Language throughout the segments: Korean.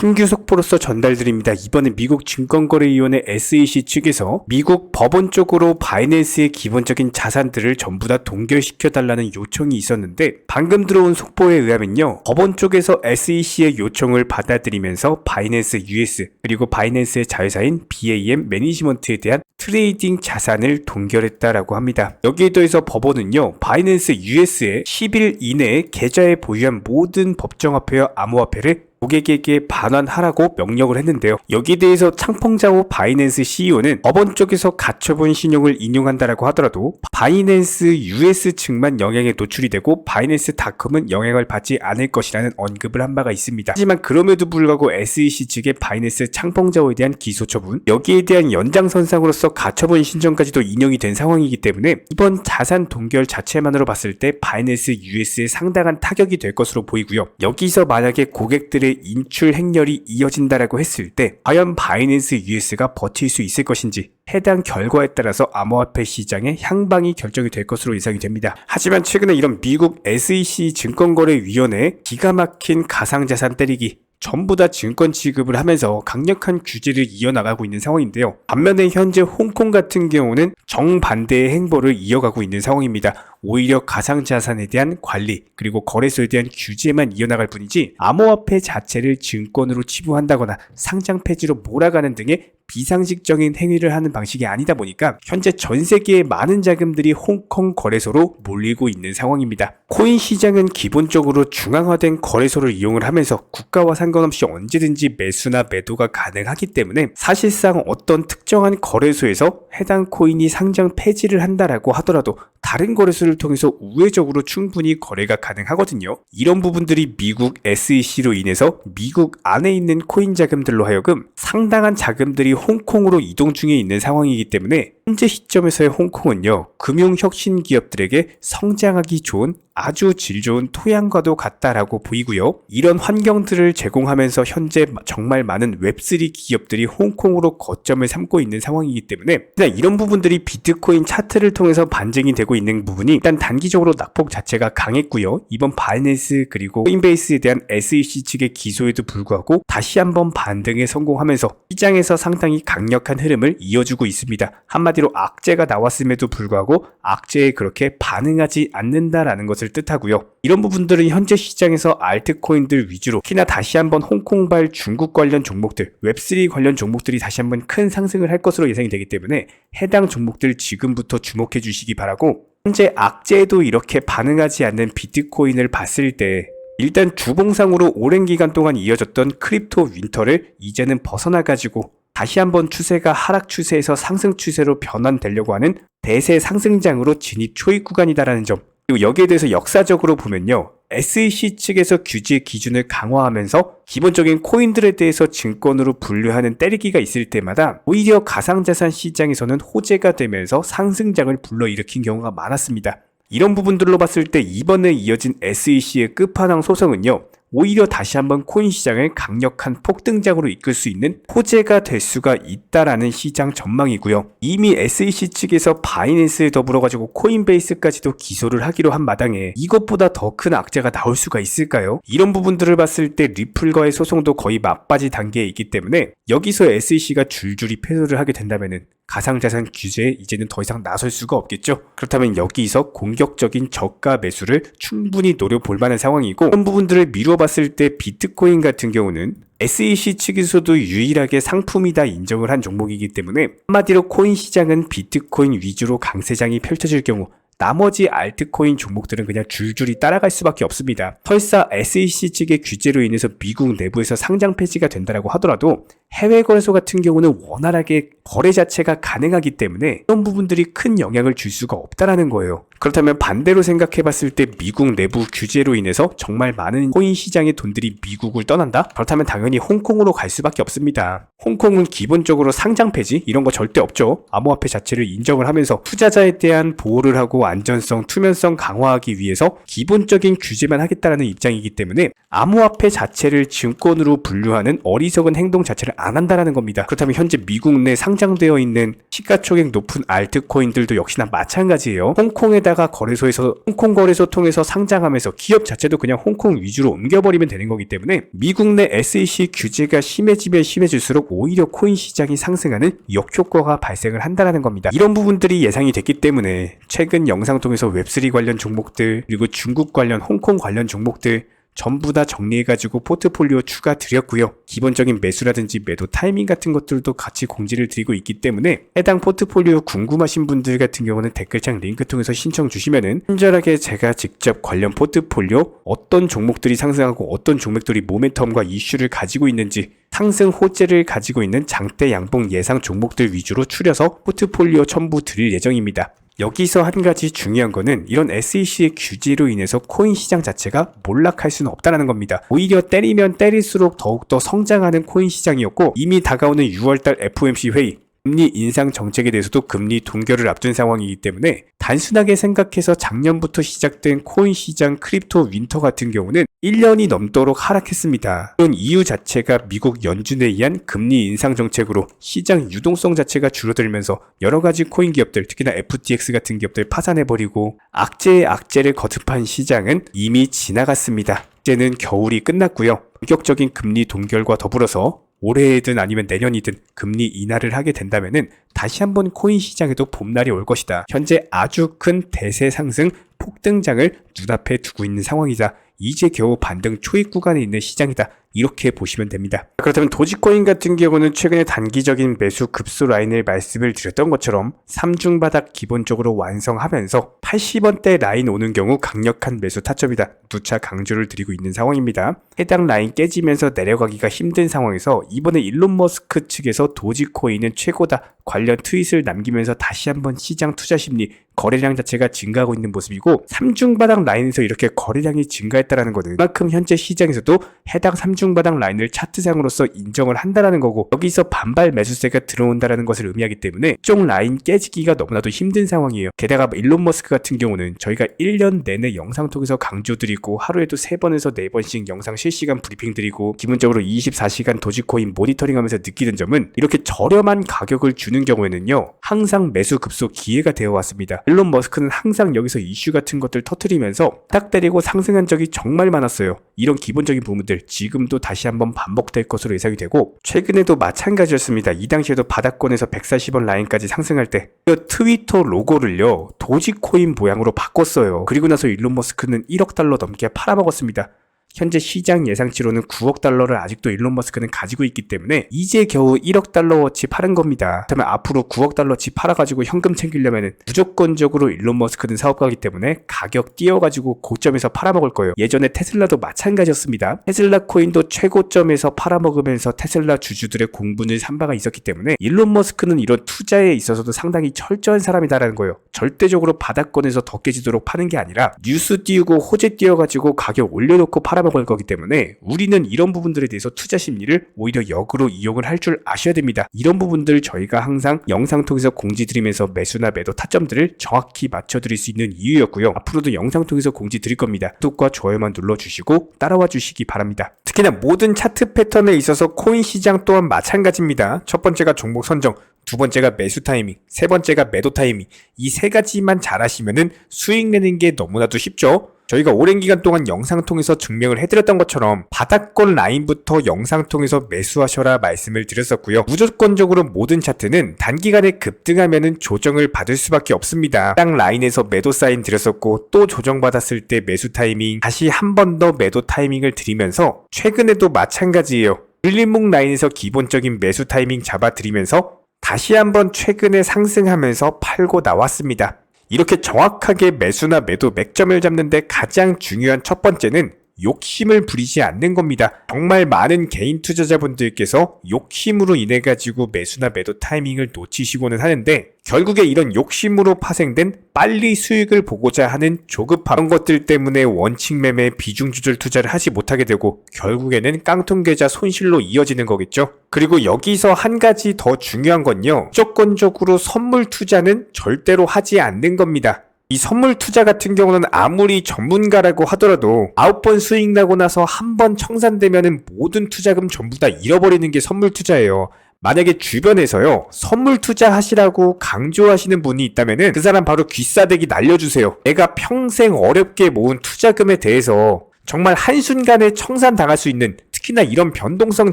신규 속보로서 전달드립니다. 이번에 미국 증권거래위원회 SEC 측에서 미국 법원 쪽으로 바이낸스의 기본적인 자산들을 전부 다 동결시켜달라는 요청이 있었는데 방금 들어온 속보에 의하면요. 법원 쪽에서 SEC의 요청을 받아들이면서 바이낸스 US 그리고 바이낸스의 자회사인 BAM 매니지먼트에 대한 트레이딩 자산을 동결했다라고 합니다. 여기에 더해서 법원은요. 바이낸스 US에 10일 이내에 계좌에 보유한 모든 법정화폐와 암호화폐를 고객에게 반환하라고 명령을 했는데요. 여기에 대해서 창펑자오 바이낸스 CEO는 법원 쪽에서 가처분 신용을 인용한다라고 하더라도 바이낸스 US 측만 영향에 노출이 되고 바이낸스 닷컴은 영향을 받지 않을 것이라는 언급을 한 바가 있습니다. 하지만 그럼에도 불구하고 SEC 측의 바이낸스 창펑자오에 대한 기소 처분, 여기에 대한 연장선상으로서 가처분 신청까지도 인용이 된 상황이기 때문에 이번 자산 동결 자체만으로 봤을 때 바이낸스 US에 상당한 타격이 될 것으로 보이고요. 여기서 만약에 고객들의 인출 행렬이 이어진다라고 했을 때 과연 바이낸스 US가 버틸 수 있을 것인지 해당 결과에 따라서 암호화폐 시장의 향방이 결정이 될 것으로 예상이 됩니다. 하지만 최근에 이런 미국 SEC 증권거래위원회 기가 막힌 가상자산 때리기 전부 다 증권 취급을 하면서 강력한 규제를 이어나가고 있는 상황인데요. 반면에 현재 홍콩 같은 경우는 정반대의 행보를 이어가고 있는 상황입니다. 오히려 가상자산에 대한 관리 그리고 거래소에 대한 규제만 이어나갈 뿐이지 암호화폐 자체를 증권으로 치부한다거나 상장 폐지로 몰아가는 등의 비상식적인 행위를 하는 방식이 아니다 보니까 현재 전 세계의 많은 자금들이 홍콩 거래소로 몰리고 있는 상황입니다. 코인 시장은 기본적으로 중앙화된 거래소를 이용을 하면서 국가와 상관없이 언제든지 매수나 매도가 가능하기 때문에 사실상 어떤 특정한 거래소에서 해당 코인이 상장 폐지를 한다라고 하더라도 다른 거래소를 통해서 우회적으로 충분히 거래가 가능하거든요. 이런 부분들이 미국 SEC로 인해서 미국 안에 있는 코인 자금들로 하여금 상당한 자금들이 홍콩으로 이동 중에 있는 상황이기 때문에 현재 시점에서의 홍콩은요, 금융혁신 기업들에게 성장하기 좋은 아주 질 좋은 토양과도 같다라고 보이고요. 이런 환경들을 제공하면서 현재 정말 많은 웹3 기업들이 홍콩으로 거점을 삼고 있는 상황이기 때문에 일단 이런 부분들이 비트코인 차트를 통해서 반증이 되고 있는 부분이 일단 단기적으로 낙폭 자체가 강했고요. 이번 바이낸스 그리고 코인베이스에 대한 SEC 측의 기소에도 불구하고 다시 한번 반등에 성공하면서 시장에서 상당히 강력한 흐름을 이어주고 있습니다. 한마디로 악재가 나왔음에도 불구하고 악재에 그렇게 반응하지 않는다라는 것을 뜻하고요. 이런 부분들은 현재 시장에서 알트코인들 위주로 특히나 다시 한번 홍콩발 중국 관련 종목들, 웹3 관련 종목들이 다시 한번 큰 상승을 할 것으로 예상이 되기 때문에 해당 종목들 지금부터 주목해 주시기 바라고 현재 악재에도 이렇게 반응하지 않는 비트코인을 봤을 때 일단 주봉상으로 오랜 기간 동안 이어졌던 크립토 윈터를 이제는 벗어나가지고 다시 한번 추세가 하락 추세에서 상승 추세로 변환되려고 하는 대세 상승장으로 진입 초입 구간이다라는 점 그리고 여기에 대해서 역사적으로 보면요. SEC 측에서 규제 기준을 강화하면서 기본적인 코인들에 대해서 증권으로 분류하는 때리기가 있을 때마다 오히려 가상자산 시장에서는 호재가 되면서 상승장을 불러일으킨 경우가 많았습니다. 이런 부분들로 봤을 때 이번에 이어진 SEC의 끝판왕 소송은요. 오히려 다시 한번 코인 시장을 강력한 폭등장으로 이끌 수 있는 호재가 될 수가 있다라는 시장 전망이고요. 이미 SEC 측에서 바이낸스에 더불어 가지고 코인베이스까지도 기소를 하기로 한 마당에 이것보다 더 큰 악재가 나올 수가 있을까요? 이런 부분들을 봤을 때 리플과의 소송도 거의 맞바지 단계에 있기 때문에 여기서 SEC가 줄줄이 패소를 하게 된다면은 가상자산 규제에 이제는 더 이상 나설 수가 없겠죠. 그렇다면 여기서 공격적인 저가 매수를 충분히 노려볼 만한 상황이고 이런 부분들을 미루어 봤을 때 비트코인 같은 경우는 SEC 측에서도 유일하게 상품이다 인정을 한 종목이기 때문에 한마디로 코인 시장은 비트코인 위주로 강세장이 펼쳐질 경우 나머지 알트코인 종목들은 그냥 줄줄이 따라갈 수밖에 없습니다. 설사 SEC 측의 규제로 인해서 미국 내부에서 상장 폐지가 된다라고 하더라도 해외 거래소 같은 경우는 원활하게 거래 자체가 가능하기 때문에 이런 부분들이 큰 영향을 줄 수가 없다라는 거예요. 그렇다면 반대로 생각해 봤을 때 미국 내부 규제로 인해서 정말 많은 코인 시장의 돈들이 미국을 떠난다? 그렇다면 당연히 홍콩으로 갈 수밖에 없습니다. 홍콩은 기본적으로 상장 폐지 이런 거 절대 없죠. 암호화폐 자체를 인정을 하면서 투자자에 대한 보호를 하고 안전성, 투명성 강화하기 위해서 기본적인 규제만 하겠다라는 입장이기 때문에 암호화폐 자체를 증권으로 분류하는 어리석은 행동 자체를 안 한다라는 겁니다. 그렇다면 현재 미국 내 상장되어 있는 시가총액 높은 알트코인들도 역시나 마찬가지예요. 홍콩에다가 거래소에서 홍콩 거래소 통해서 상장하면서 기업 자체도 그냥 홍콩 위주로 옮겨버리면 되는 거기 때문에 미국 내 SEC 규제가 심해지면 심해질수록 오히려 코인 시장이 상승하는 역효과가 발생을 한다라는 겁니다. 이런 부분들이 예상이 됐기 때문에 최근 영상 통해서 웹3 관련 종목들 그리고 중국 관련 홍콩 관련 종목들 전부 다 정리해가지고 포트폴리오 추가 드렸고요. 기본적인 매수라든지 매도 타이밍 같은 것들도 같이 공지를 드리고 있기 때문에 해당 포트폴리오 궁금하신 분들 같은 경우는 댓글창 링크 통해서 신청 주시면은 친절하게 제가 직접 관련 포트폴리오 어떤 종목들이 상승하고 어떤 종목들이 모멘텀과 이슈를 가지고 있는지 상승 호재를 가지고 있는 장대 양봉 예상 종목들 위주로 추려서 포트폴리오 첨부 드릴 예정입니다. 여기서 한 가지 중요한 거는 이런 SEC의 규제로 인해서 코인 시장 자체가 몰락할 수는 없다는 겁니다. 오히려 때리면 때릴수록 더욱더 성장하는 코인 시장이었고 이미 다가오는 6월달 FOMC 회의 금리 인상 정책에 대해서도 금리 동결을 앞둔 상황이기 때문에 단순하게 생각해서 작년부터 시작된 코인 시장 크립토 윈터 같은 경우는 1년이 넘도록 하락했습니다. 이런 이유 자체가 미국 연준에 의한 금리 인상 정책으로 시장 유동성 자체가 줄어들면서 여러 가지 코인 기업들, 특히나 FTX 같은 기업들 파산해버리고 악재의 악재를 거듭한 시장은 이미 지나갔습니다. 이제는 겨울이 끝났고요. 본격적인 금리 동결과 더불어서 올해든 아니면 내년이든 금리 인하를 하게 된다면은 다시 한번 코인 시장에도 봄날이 올 것이다. 현재 아주 큰 대세 상승 폭등장을 눈앞에 두고 있는 상황이다. 이제 겨우 반등 초입 구간에 있는 시장이다. 이렇게 보시면 됩니다. 그렇다면 도지코인 같은 경우는 최근에 단기적인 매수 급소 라인을 말씀을 드렸던 것처럼 3중 바닥 기본적으로 완성하면서 80원대 라인 오는 경우 강력한 매수 타점이다. 누차 강조를 드리고 있는 상황입니다. 해당 라인 깨지면서 내려가기가 힘든 상황에서 이번에 일론 머스크 측에서 도지코인은 최고다. 관련 트윗을 남기면서 다시 한번 시장 투자 심리 거래량 자체가 증가하고 있는 모습이고 3중 바닥 라인에서 이렇게 거래량이 증가했다라는 것은 그만큼 현재 시장에서도 해당 3중 바닥 라인을 차트상으로서 인정을 한다라는 거고 여기서 반발 매수세가 들어온다라는 것을 의미하기 때문에 쪽 라인 깨지기가 너무나도 힘든 상황이에요. 게다가 일론 머스크 같은 경우는 저희가 1년 내내 영상 통해서 강조드리고 하루에도 3번에서 4번씩 영상 실시간 브리핑 드리고 기본적으로 24시간 도지코인 모니터링하면서 느끼는 점은 이렇게 저렴한 가격을 주는 경우에는요 항상 매수 급소 기회가 되어 왔습니다. 일론 머스크는 항상 여기서 이슈 같은 것들 터트리면서 딱 때리고 상승한 적이 정말 많았어요. 이런 기본적인 부분들 지금 도 다시 한번 반복될 것으로 예상이 되고 최근에도 마찬가지였습니다. 이 당시에도 바닥권에서 140원 라인까지 상승할 때 트위터 로고를요 도지코인 모양으로 바꿨어요. 그리고 나서 일론 머스크는 1억 달러 넘게 팔아먹었습니다. 현재 시장 예상치로는 9억 달러를 아직도 일론 머스크는 가지고 있기 때문에 이제 겨우 1억 달러어치 파는 겁니다. 그러면 앞으로 9억 달러치 팔아가지고 현금 챙기려면 무조건적으로 일론 머스크는 사업가이기 때문에 가격 띄워가지고 고점에서 팔아먹을 거예요. 예전에 테슬라도 마찬가지였습니다. 테슬라 코인도 최고점에서 팔아먹으면서 테슬라 주주들의 공분을 산 바가 있었기 때문에 일론 머스크는 이런 투자에 있어서도 상당히 철저한 사람이다라는 거예요. 절대적으로 바닥권에서 더 깨지도록 파는 게 아니라 뉴스 띄우고 호재 띄워가지고 가격 올려놓고 팔아 팔아먹을 거기 때문에 우리는 이런 부분들에 대해서 투자 심리를 오히려 역으로 이용을 할 줄 아셔야 됩니다. 이런 부분들 저희가 항상 영상 통해서 공지 드리면서 매수나 매도 타점들을 정확히 맞춰드릴 수 있는 이유였고요. 앞으로도 영상 통해서 공지 드릴 겁니다. 구독과 좋아요만 눌러주시고 따라와 주시기 바랍니다. 특히나 모든 차트 패턴에 있어서 코인 시장 또한 마찬가지입니다. 첫 번째가 종목 선정, 두 번째가 매수 타이밍, 세 번째가 매도 타이밍. 이 세 가지만 잘하시면은 수익 내는 게 너무나도 쉽죠. 저희가 오랜 기간 동안 영상 통해서 증명을 해드렸던 것처럼 바닥권 라인부터 영상 통해서 매수하셔라 말씀을 드렸었고요. 무조건적으로 모든 차트는 단기간에 급등하면은 조정을 받을 수밖에 없습니다. 딱 라인에서 매도 사인 드렸었고 또 조정받았을 때 매수 타이밍 다시 한 번 더 매도 타이밍을 드리면서 최근에도 마찬가지예요. 일림목 라인에서 기본적인 매수 타이밍 잡아드리면서 다시 한번 최근에 상승하면서 팔고 나왔습니다. 이렇게 정확하게 매수나 매도 맥점을 잡는데 가장 중요한 첫 번째는 욕심을 부리지 않는 겁니다. 정말 많은 개인 투자자분들께서 욕심으로 인해 가지고 매수나 매도 타이밍을 놓치시고는 하는데 결국에 이런 욕심으로 파생된 빨리 수익을 보고자 하는 이런 것들 때문에 원칙 매매 비중 조절 투자를 하지 못하게 되고 결국에는 깡통 계좌 손실로 이어지는 거겠죠. 그리고 여기서 한 가지 더 중요한 건요. 무조건적으로 선물 투자는 절대로 하지 않는 겁니다. 이 선물 투자 같은 경우는 아무리 전문가라고 하더라도 아홉 번 수익 나고 나서 한 번 청산되면은 모든 투자금 전부 다 잃어버리는 게 선물 투자예요. 만약에 주변에서요, 선물 투자하시라고 강조하시는 분이 있다면은 그 사람 바로 귀싸대기 날려주세요. 내가 평생 어렵게 모은 투자금에 대해서 정말 한순간에 청산당할 수 있는 특히나 이런 변동성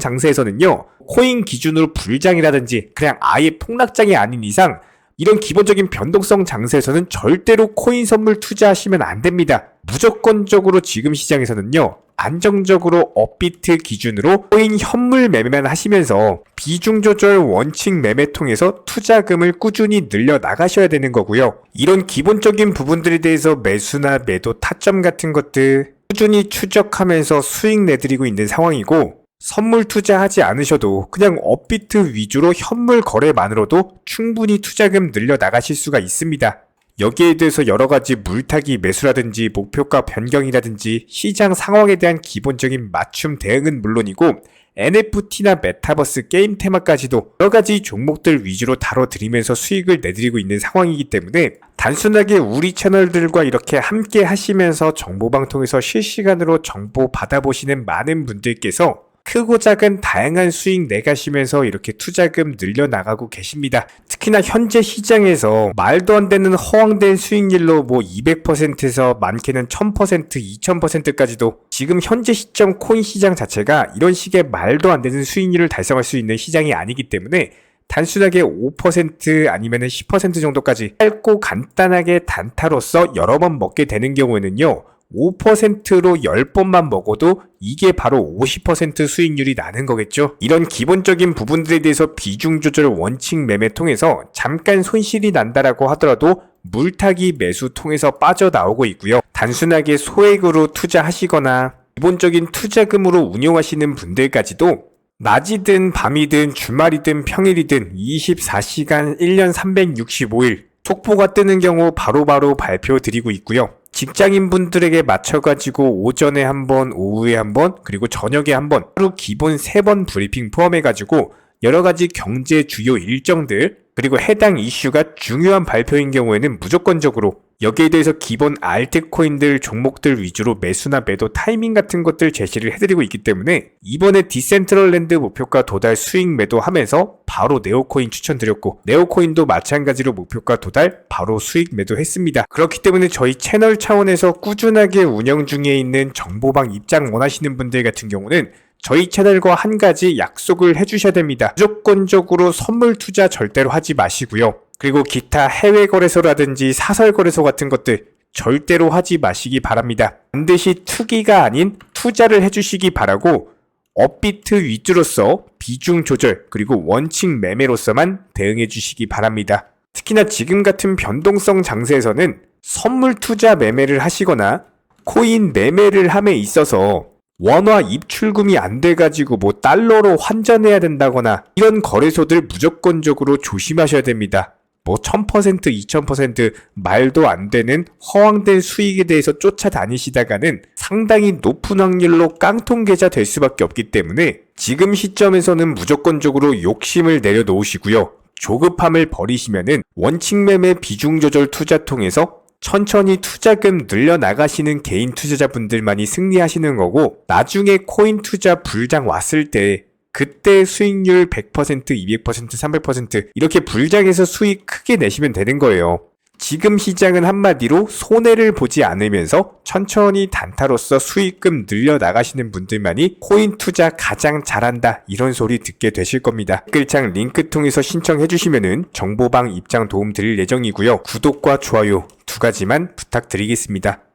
장세에서는요, 코인 기준으로 불장이라든지 그냥 아예 폭락장이 아닌 이상 이런 기본적인 변동성 장세에서는 절대로 코인 선물 투자하시면 안 됩니다. 무조건적으로 지금 시장에서는요, 안정적으로 업비트 기준으로 코인 현물 매매만 하시면서 비중 조절 원칙 매매 통해서 투자금을 꾸준히 늘려 나가셔야 되는 거고요. 이런 기본적인 부분들에 대해서 매수나 매도 타점 같은 것들 꾸준히 추적하면서 수익 내드리고 있는 상황이고 선물 투자하지 않으셔도 그냥 업비트 위주로 현물 거래만으로도 충분히 투자금 늘려 나가실 수가 있습니다. 여기에 대해서 여러 가지 물타기 매수라든지 목표가 변경이라든지 시장 상황에 대한 기본적인 맞춤 대응은 물론이고 NFT나 메타버스 게임 테마까지도 여러 가지 종목들 위주로 다뤄드리면서 수익을 내드리고 있는 상황이기 때문에 단순하게 우리 채널들과 이렇게 함께 하시면서 정보방통에서 실시간으로 정보 받아보시는 많은 분들께서 크고 작은 다양한 수익 내가시면서 이렇게 투자금 늘려나가고 계십니다. 특히나 현재 시장에서 말도 안 되는 허황된 수익률로 뭐 200%에서 많게는 1000%, 2000%까지도 지금 현재 시점 코인 시장 자체가 이런 식의 말도 안 되는 수익률을 달성할 수 있는 시장이 아니기 때문에 단순하게 5% 아니면 10% 정도까지 짧고 간단하게 단타로서 여러 번 먹게 되는 경우에는요. 5%로 10번만 먹어도 이게 바로 50% 수익률이 나는 거겠죠. 이런 기본적인 부분들에 대해서 비중 조절 원칙 매매 통해서 잠깐 손실이 난다라고 하더라도 물타기 매수 통해서 빠져나오고 있고요. 단순하게 소액으로 투자하시거나 기본적인 투자금으로 운용하시는 분들까지도 낮이든 밤이든 주말이든 평일이든 24시간 1년 365일 속보가 뜨는 경우 바로바로 발표 드리고 있고요. 직장인 분들에게 맞춰가지고 오전에 한 번, 오후에 한 번, 그리고 저녁에 한 번, 하루 기본 세 번 브리핑 포함해가지고 여러 가지 경제 주요 일정들, 그리고 해당 이슈가 중요한 발표인 경우에는 무조건적으로 여기에 대해서 기본 알트코인들 종목들 위주로 매수나 매도 타이밍 같은 것들 제시를 해드리고 있기 때문에 이번에 디센트럴랜드 목표가 도달 수익 매도하면서 바로 네오코인 추천드렸고 네오코인도 마찬가지로 목표가 도달 바로 수익 매도했습니다. 그렇기 때문에 저희 채널 차원에서 꾸준하게 운영 중에 있는 정보방 입장 원하시는 분들 같은 경우는 저희 채널과 한 가지 약속을 해주셔야 됩니다. 무조건적으로 선물 투자 절대로 하지 마시고요. 그리고 기타 해외 거래소라든지 사설 거래소 같은 것들 절대로 하지 마시기 바랍니다. 반드시 투기가 아닌 투자를 해주시기 바라고 업비트 위주로서 비중 조절 그리고 원칙 매매로서만 대응해 주시기 바랍니다. 특히나 지금 같은 변동성 장세에서는 선물 투자 매매를 하시거나 코인 매매를 함에 있어서 원화 입출금이 안 돼가지고 뭐 달러로 환전해야 된다거나 이런 거래소들 무조건적으로 조심하셔야 됩니다. 뭐 1000%, 2000% 말도 안 되는 허황된 수익에 대해서 쫓아다니시다가는 상당히 높은 확률로 깡통 계좌 될 수밖에 없기 때문에 지금 시점에서는 무조건적으로 욕심을 내려놓으시고요. 조급함을 버리시면은 원칙 매매 비중 조절 투자 통해서 천천히 투자금 늘려 나가시는 개인 투자자분들만이 승리하시는 거고 나중에 코인 투자 불장 왔을 때 그때 수익률 100%, 200%, 300% 이렇게 불장해서 수익 크게 내시면 되는 거예요. 지금 시장은 한마디로 손해를 보지 않으면서 천천히 단타로서 수익금 늘려 나가시는 분들만이 코인 투자 가장 잘한다 이런 소리 듣게 되실 겁니다. 댓글창 링크 통해서 신청해 주시면은 정보방 입장 도움 드릴 예정이고요. 구독과 좋아요 두 가지만 부탁드리겠습니다.